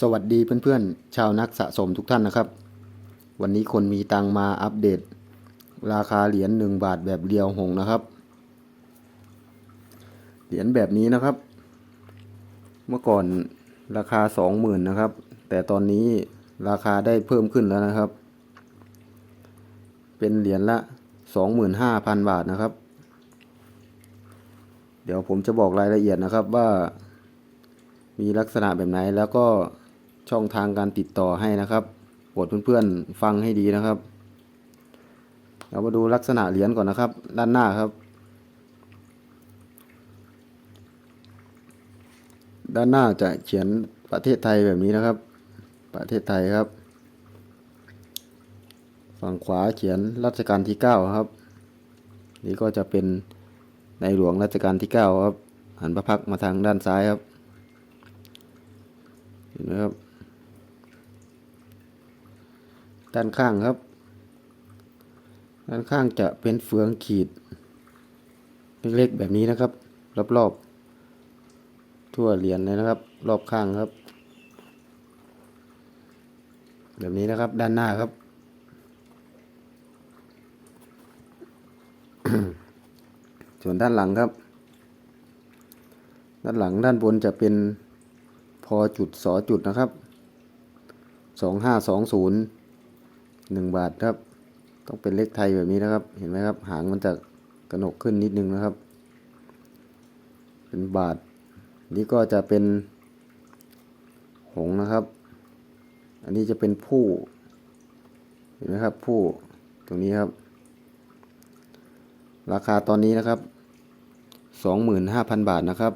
สวัสดีเพื่อนๆ ชาวนักสะสมทุกท่านนะครับ วันนี้คนมีตังมาอัปเดต ราคาเหรียญ1บาทแบบเรียวหงนะครับ เหรียญแบบนี้นะครับ เมื่อก่อนราคา 20,000นะครับ แต่ตอนนี้ราคาได้เพิ่มขึ้นแล้วนะครับ เป็นเหรียญละ 25,000 บาทนะครับ เดี๋ยวผมจะบอกรายละเอียดนะครับว่ามีลักษณะแบบไหนแล้วก็ ช่องทางการติดต่อให้นะครับโปรดเพื่อนๆฟังให้ดีนะครับ เรามาดูลักษณะเหรียญก่อนนะครับ ด้านหน้าครับ ด้านหน้าจะเขียนประเทศไทยแบบนี้นะครับ ประเทศไทยครับ ฝั่งขวาเขียนรัชกาลที่ 9 ครับ นี่ก็จะเป็นในหลวงรัชกาลที่ 9 ครับ หันพระพักมาทางด้านซ้ายครับ เห็นไหมครับ ด้านข้างครับ ด้านข้างจะเป็นเฟืองขีด เล็กๆแบบนี้นะครับ รอบๆ ทั่วเหรียญเลยนะครับ รอบข้างครับ แบบนี้นะครับด้านหน้าครับ ส่วนด้านหลังครับ ด้านหลังด้านบนจะเป็นพอจุดสอจุดนะครับสองห้าสองศูนย์ หนึ่งบาทครับ ต้องเป็นเลขไทยแบบนี้นะครับ เห็นไหมครับ หางมันจะกระหนกขึ้นนิดนึงนะครับ เป็นบาท นี่ก็จะเป็น หงนะครับ อันนี้จะเป็นผู้ เห็นไหมครับ ผู้ตรงนี้ครับ ราคาตอนนี้นะครับ 25,000 บาทนะครับ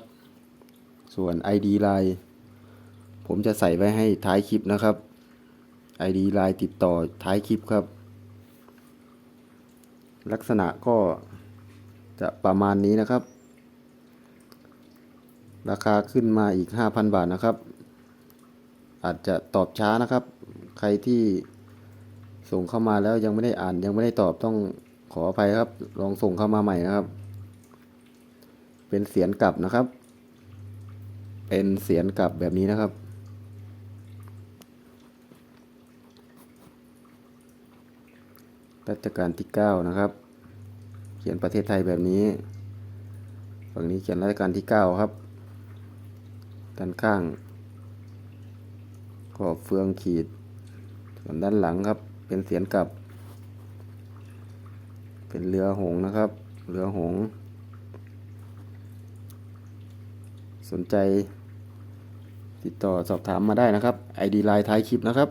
ส่วน ID Line ผมจะใส่ไว้ให้ท้ายคลิปนะครับ ID Line ติดต่อท้ายคลิปครับ ลักษณะก็จะประมาณนี้นะครับ ราคาขึ้นมาอีก 5,000 บาทนะครับ อาจจะตอบช้านะครับ ใครที่ส่งเข้ามาแล้วยังไม่ได้อ่านยังไม่ได้ตอบต้องขออภัยครับ ลองส่งเข้ามาใหม่นะครับ เป็นเสียงกลับนะครับ เป็นเสียงกลับแบบนี้นะครับ รัชกาลที่ 9 นะครับ เขียนประเทศไทยแบบนี้ ฝั่งนี้เขียนรัชกาลที่ 9 ครับ ด้านข้างก็เฟืองขีด ส่วนด้านหลังครับ เป็นเสียนกลับ เป็นเรือหงนะครับ เรือหงส์สนใจติดต่อสอบถามมาได้นะครับ ID ไลน์ท้ายคลิปนะครับ